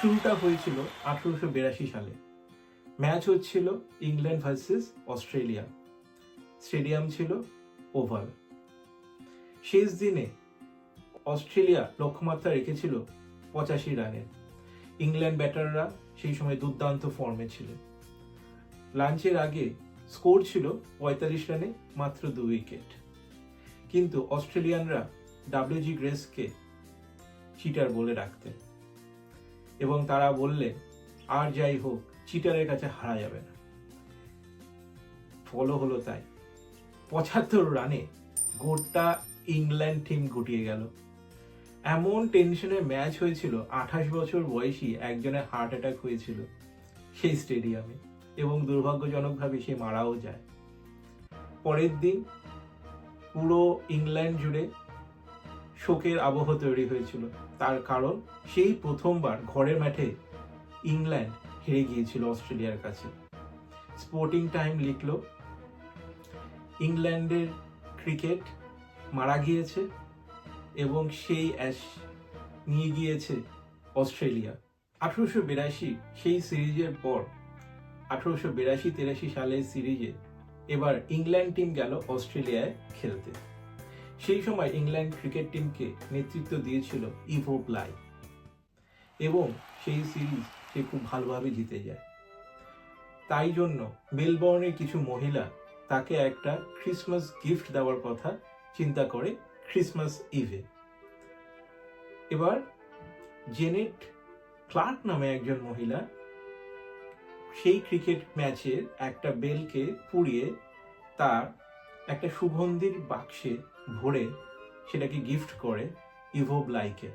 শুরুটা হয়েছিল আঠারোশো বিরাশি সালে। ম্যাচ হচ্ছিল ইংল্যান্ড ভার্সেস অস্ট্রেলিয়া। স্টেডিয়াম ছিল ওভাল। শেষ দিনে অস্ট্রেলিয়া লক্ষ্যমাত্রা রেখেছিল পঁচাশি রানের। ইংল্যান্ড ব্যাটাররা সেই সময় দুর্দান্ত ফর্মে ছিল লাঞ্চের আগে স্কোর ছিল পঁয়তাল্লিশ রানে মাত্র দু উইকেট। কিন্তু অস্ট্রেলিয়ানরা ডাব্লিউজি গ্রেসকে চিটার বলে রাখতেন এবং তারা বললেন আর যাই হোক, চিটারের কাছে হারা যাবে না। ফলো হলো তাই। পঁচাত্তর রানে গোটা ইংল্যান্ড টিম গুটিয়ে গেল। এমন টেনশনে ম্যাচ হয়েছিল, আঠাশ বছর বয়সী একজনের হার্ট অ্যাটাক হয়েছিল সেই স্টেডিয়ামে এবং দুর্ভাগ্যজনকভাবে সে মারাও যায়। পরের দিন পুরো ইংল্যান্ড জুড়ে শোকের আবহ তৈরি হয়েছিল। তার কারণ, সেই প্রথমবার ঘরের মাঠে ইংল্যান্ড হেরে গিয়েছিল অস্ট্রেলিয়ার কাছে। স্পোর্টিং টাইম লিখলো, ইংল্যান্ডের ক্রিকেট মারা গিয়েছে এবং সেই অ্যাশ নিয়ে গিয়েছে অস্ট্রেলিয়া। আঠারোশো বিরাশি, সেই সিরিজের পর, আঠারোশো বিরাশি তিরাশি সালের সিরিজে এবার ইংল্যান্ড টিম গেল অস্ট্রেলিয়ায় খেলতে। সেই সময় ইংল্যান্ড ক্রিকেট টিমকে নেতৃত্ব দিয়েছিল ইভো প্লাই এবং সেই সিরিজ সে খুব ভালোভাবে জিতে যায়। তাই জন্য মেলবর্নের কিছু মহিলা তাকে একটা ক্রিসমাস গিফট দেওয়ার কথা চিন্তা করে ক্রিসমাস ইভে। এবার জেনেট ক্লার্ক নামে একজন মহিলা সেই ক্রিকেট ম্যাচের একটা বেলকে পুড়িয়ে তার একটা সুগন্ধির বাক্সে ভরে সেটাকে গিফট করে ইভো ব্লাইকে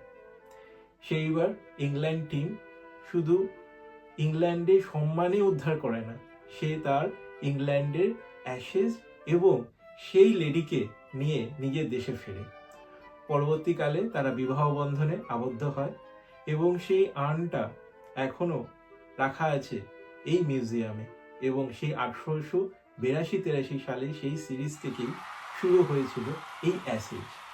সেইবার ইংল্যান্ড টিম শুধু ইংল্যান্ডে সম্মানে উদ্ধার করে না, সে তার ইংল্যান্ডের অ্যাশেজ এবং সেই লেডিকে নিয়ে নিজের দেশে ফেরে। পরবর্তীকালে তারা বিবাহ বন্ধনে আবদ্ধ হয় এবং সেই আর্নটা এখনও রাখা আছে এই মিউজিয়ামে এবং সেই আঠারোশো বিরাশি তিরাশি সালে সেই সিরিজ থেকেই শুরু হয়েছিল এই অ্যাসেজ।